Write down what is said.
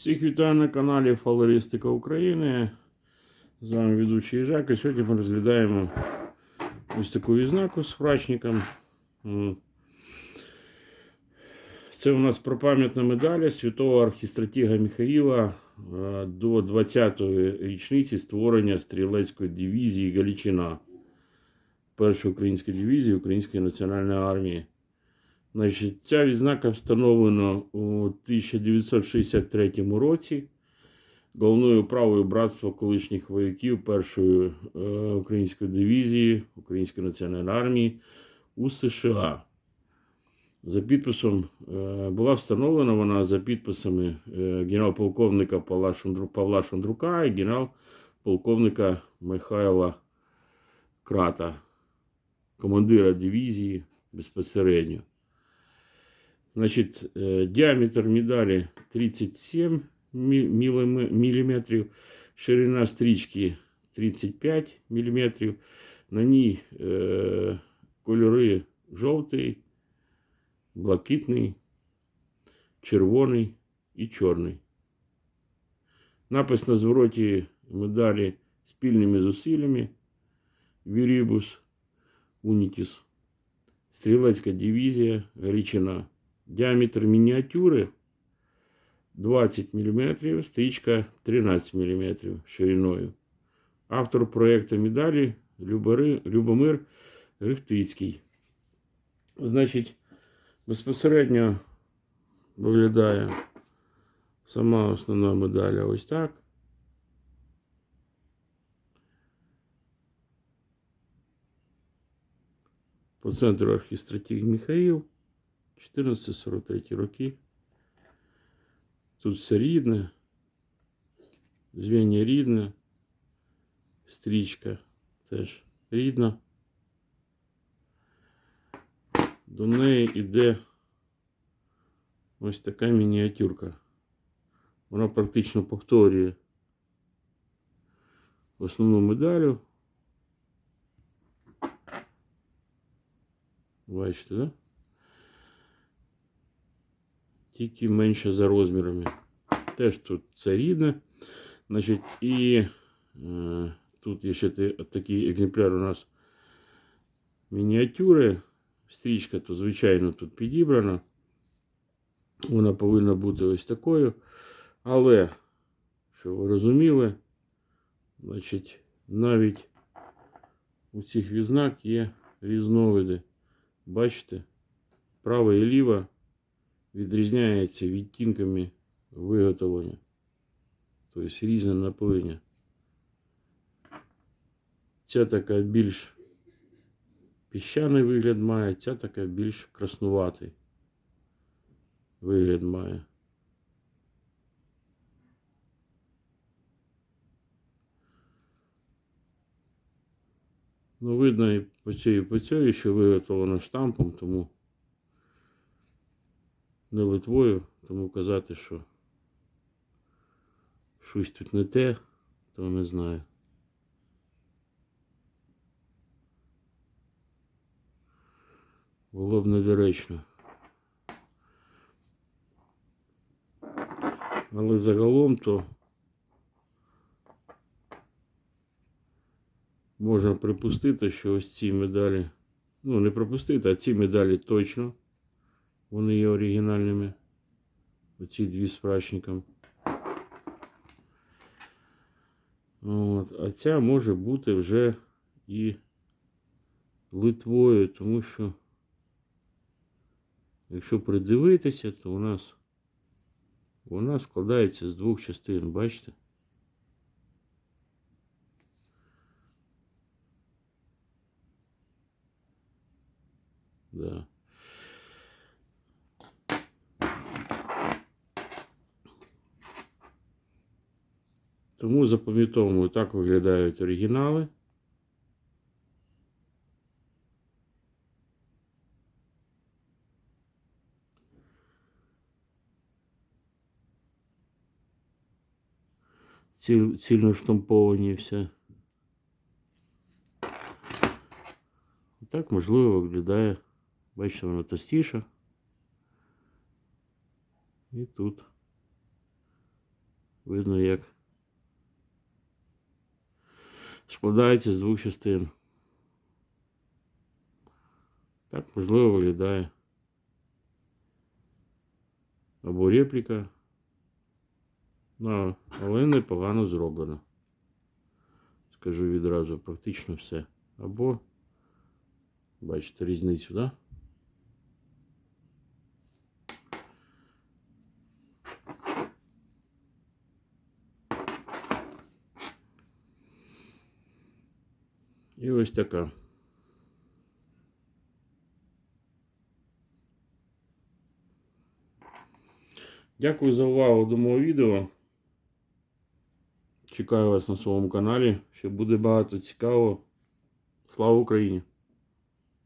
Всіх вітаю на каналі Фалеристика України. З вами ведучий Жак. І сьогодні ми розглядаємо ось таку відзнаку з фрачником. Це у нас пропам'ятна медаль святого архістратіга Михаїла е, до 20-ї річниці створення стрілецької дивізії Галичина. Першої української дивізії Української національної армії. Значить, ця відзнака встановлена у 1963 році головною управою братства колишніх вояків Першої е, української дивізії Української національної армії у США. За підписом е, була встановлена вона за підписами е, генерал-полковника Павла, Шундру, Павла Шундрука і генерал-полковника Михайла Крата, командира дивізії безпосередньо. Значит, э, диаметр медали 37 ми- миллим- миллиметрів, ширина стрічки 35 миллиметрів. На ній е, кольори жовтий, блакитний, червоний і чорний. Напис на звороті медалі спільними зусиллями Вірібус Унітіс. Стрілецька дивізія Галичина. Діаметр мініатюри 20 мм, стрічка 13 мм шириною. Автор проєкту медалі Любомир Рихтицький. Значить, безпосередньо виглядає сама основна медаля ось так. По центру архістратіг Михаїл. 14-43 роки. Тут все рідне, звіння рідне, стрічка теж рідна. До неї йде ось така мініатюрка. Вона практично повторює основну медалю. Бачите, да? Тільки менше за розмірами. Теж тут це рідне. Значить, і е, тут є ще такий екземпляр у нас мініатюри. Стрічка, то, звичайно, тут підібрана. Вона повинна бути ось такою. Але, що ви розуміли, значить, навіть у цих відзнак є різновиди. Бачите, права і ліва відрізняється відтінками виготовлення. Тобто різне напилення. Ця така більш піщаний вигляд має, ця така більш краснуватий вигляд має. Ну, видно і по цій, і по цій, що виготовлено штампом, тому не Литвою, тому казати, що щось тут не те, то не знаю. Було б недоречно. Але загалом то можна припустити, що ось ці медалі, ну не припустити, а ці медалі точно вони є оригінальними. Оці дві з прачником. От. А ця може бути вже і Литвою, тому що, якщо придивитися, то у нас вона складається з двох частин, бачите? Да. Тому запам'ятовуємо, так виглядають оригінали. Ці, цільно штамповані все. Так, можливо, виглядає. Бачите, воно товстіше. І тут видно, як складається з двох частин. Так, можливо, виглядає. Або репліка. Ну, але непогано зроблено. Скажу відразу, практично все. Або, бачите різницю, да? І ось така. Дякую за увагу до мого відео. Чекаю вас на своєму каналі. Ще буде багато цікавого. Слава Україні!